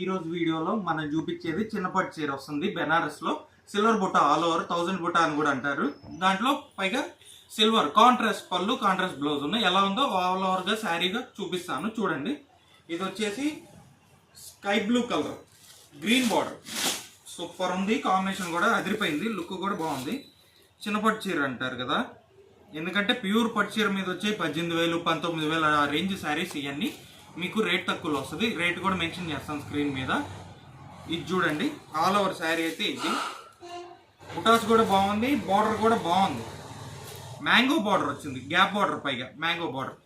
ఈ రోజు వీడియోలో మనం చూపించేది చిన్నపాటి చీర వస్తుంది బెనారస్లో సిల్వర్ బుట్ట ఆల్ ఓవర్ థౌజండ్ బుట్ట అని కూడా అంటారు. దాంట్లో పైగా సిల్వర్ కాంట్రాస్ట్ పళ్ళు కాంట్రాస్ట్ బ్లౌజ్ ఉన్నాయి. ఎలా ఉందో ఆల్ ఓవర్గా శారీగా చూపిస్తాను. చూడండి. ఇది వచ్చేసి sky blue colour green border. Super ఉంది. కాంబినేషన్ కూడా అదిరిపోయింది. లుక్ కూడా బాగుంది. చిన్నపట్టు చీర అంటారు కదా. ఎందుకంటే ప్యూర్ పట్టు చీర మీద వచ్చే పద్దెనిమిది వేలు పంతొమ్మిది వేలు ఆ రేంజ్ శారీస్ ఇవన్నీ. మీకు రేట్ తక్కువలో వస్తుంది. రేట్ కూడా మెన్షన్ చేస్తాను స్క్రీన్ మీద. ఇది చూడండి. ఆల్ ఓవర్ శారీ అయితే ఇది. బుటాస్ కూడా బాగుంది. బార్డర్ కూడా బాగుంది. మ్యాంగో బార్డర్ వచ్చింది. గ్యాప్ బార్డర్ పైగా. మ్యాంగో బార్డర్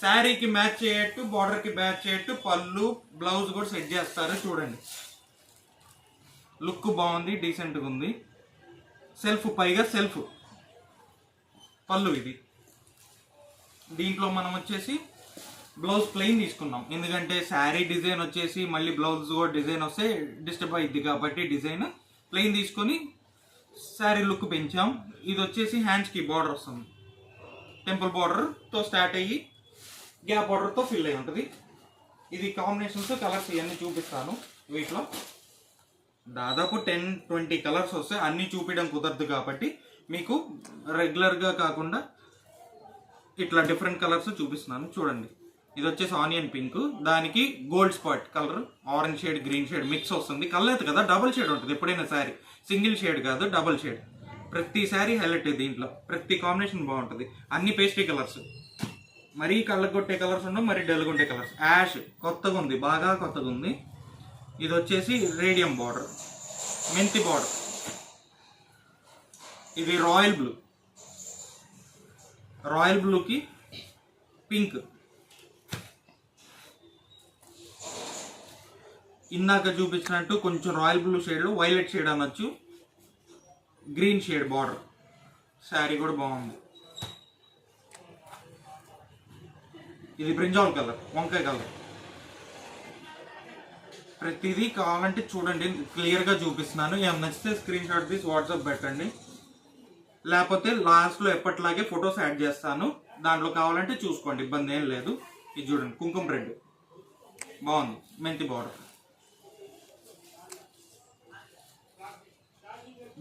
శారీకి మ్యాచ్ చేయట్టు బార్డర్కి మ్యాచ్ చేయట్టు పళ్ళు బ్లౌజ్ కూడా సెట్ చేస్తారు. చూడండి. లుక్ బాగుంది. డీసెంట్గా ఉంది. సెల్ఫ్ పైగా సెల్ఫ్ పళ్ళు ఇది. దీంట్లో మనం వచ్చేసి బ్లౌజ్ ప్లెయిన్ తీసుకున్నాం. ఎందుకంటే శారీ డిజైన్ వచ్చేసి మళ్ళీ బ్లౌజ్ కూడా డిజైన్ వస్తే డిస్టర్బ్ అయింది కాబట్టి డిజైన్ ప్లెయిన్ తీసుకొని శారీ లుక్ పెంచాం. ఇది వచ్చేసి హ్యాండ్స్కి బార్డర్ వస్తుంది. టెంపుల్ బార్డర్తో స్టార్ట్ అయ్యి గ్యాప్ బార్డర్తో ఫిల్ అయి ఉంటుంది. ఇది కాంబినేషన్తో కలర్స్ ఇవన్నీ చూపిస్తాను వీటిలో. దాదాపు టెన్ ట్వంటీ కలర్స్ వస్తే అన్నీ చూపించడం కుదరదు కాబట్టి మీకు రెగ్యులర్గా కాకుండా ఇట్లా డిఫరెంట్ కలర్స్ చూపిస్తున్నాను. చూడండి. ఇది వచ్చేసి ఆనియన్ పింక్. దానికి gold spot colour orange shade green shade mix వస్తుంది. కలర్ కదా డబుల్ షేడ్ ఉంటుంది ఎప్పుడైనా శారీ సింగిల్ షేడ్ కాదు డబుల్ షేడ్. ప్రతి శారీ హైలైట్ దీంట్లో. ప్రతి కాంబినేషన్ బాగుంటుంది. అన్ని పేస్ట్రీ కలర్స్. మరీ కళ్ళగొట్టే కలర్స్ ఉండవు మరీ డల్గొట్టే కలర్స్. యాష్ కొత్తగా ఉంది బాగా కొత్తగా ఉంది. ఇది వచ్చేసి రేడియం బార్డర్ మెంతి బార్డర్. ఇది రాయల్ బ్లూ. రాయల్ బ్లూకి పింక్. ఇందాక చూపించినట్టు కొంచెం రాయల్ బ్లూ షేడ్లో వైలెట్ షేడ్ అనొచ్చు. గ్రీన్ షేడ్ బార్డర్ శారీ కూడా బాగుంది. ఇది బ్రింజాల్ కలర్ వంకాయ కలర్ ప్రతిదీ కావాలంటే చూడండి క్లియర్గా చూపిస్తున్నాను. ఏం నచ్చితే స్క్రీన్ షాట్ తీసి వాట్సాప్ పెట్టండి. లేకపోతే లాస్ట్లో ఎప్పటిలాగే ఫొటోస్ యాడ్ చేస్తాను. దాంట్లో కావాలంటే చూసుకోండి ఇబ్బంది ఏం లేదు. ఇది చూడండి కుంకుమ రెడ్ బాగుంది మెంతి బార్డర్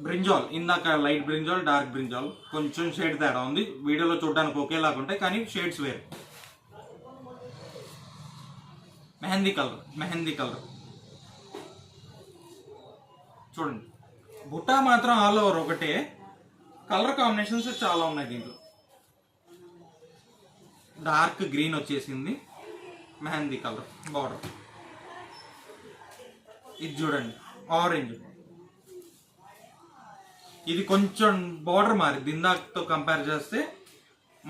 బ్రింజాల్ ఇందాక లైట్ బ్రింజాల్ డార్క్ బ్రింజాల్ కొంచెం షేడ్ తేడా ఉంది. వీడియోలో చూడడానికి ఒకేలాగా ఉంటాయి కానీ షేడ్స్ వేరు. Mehndi colour mehndi colour. చూడండి. బుట్టా మాత్రం ఆల్ ఓవర్ ఒకటే. కలర్ కాంబినేషన్స్ చాలా ఉన్నాయి దీంట్లో. డార్క్ గ్రీన్ వచ్చేసింది. Mehndi colour border. ఇది చూడండి ఆరెంజ్. ఇది కొంచెం బార్డర్ మారింది. ఇందాకతో కంపేర్ చేస్తే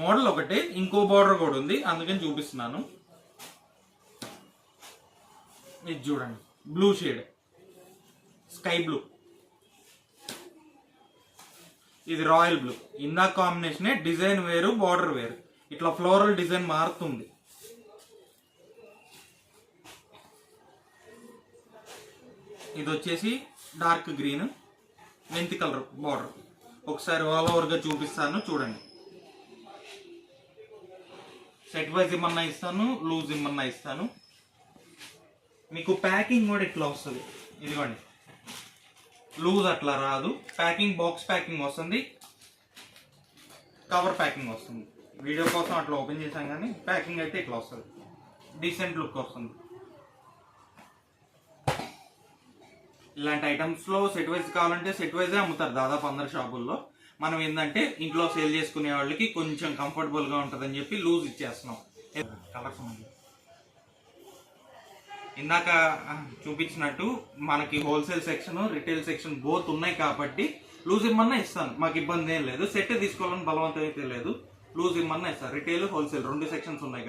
మోడల్ ఒకటే ఇంకో బార్డర్ కూడా ఉంది. అందుకని చూపిస్తున్నాను. ఇది చూడండి. బ్లూ షేడ్ స్కై బ్లూ ఇది రాయల్ బ్లూ ఇందాక కాంబినేషనే డిజైన్ వేరు బార్డర్ వేరు. ఇట్లా ఫ్లోరల్ డిజైన్ మారుతుంది. ఇది వచ్చేసి డార్క్ గ్రీన్ మెంతి కలర్ బార్డర్ ఒకసారి ఆల్ ఓవర్గా చూపిస్తాను చూడండి. సెట్ వైజ్ ఇమ్మన్నా ఇస్తాను లూజ్ ఇమ్మన్నా ఇస్తాను. మీకు ప్యాకింగ్ కూడా ఇట్లా వస్తుంది. ఇదిగోండి. లూజ్ అట్లా రాదు. ప్యాకింగ్ బాక్స్ ప్యాకింగ్ వస్తుంది. కవర్ ప్యాకింగ్ వస్తుంది. వీడియో కోసం అట్లా ఓపెన్ చేశాం కానీ ప్యాకింగ్ అయితే ఇట్లా వస్తుంది. డీసెంట్ లుక్ వస్తుంది. ఇలాంటి ఐటమ్స్లో సెట్ వైజ్ కావాలంటే సెట్ వైజే అమ్ముతారు దాదాపు అందరు షాపుల్లో. మనం ఏంటంటే ఇంట్లో సేల్ చేసుకునే వాళ్ళకి కొంచెం కంఫర్టబుల్గా ఉంటుందని చెప్పి లూజ్ ఇచ్చేస్తున్నాం. కలర్స్ ఇందాక చూపించినట్టు మనకి wholesale section retail section both ఉన్నాయి కాబట్టి లూజ్ ఇమ్మన్నా ఇస్తాను. మాకు ఇబ్బంది ఏం లేదు. సెట్ తీసుకోవాలని బలవంతం అయితే లేదు. లూజ్ ఇమ్మన్నా ఇస్తాను. రిటైల్ హోల్సేల్ రెండు సెక్షన్స్ ఉన్నాయి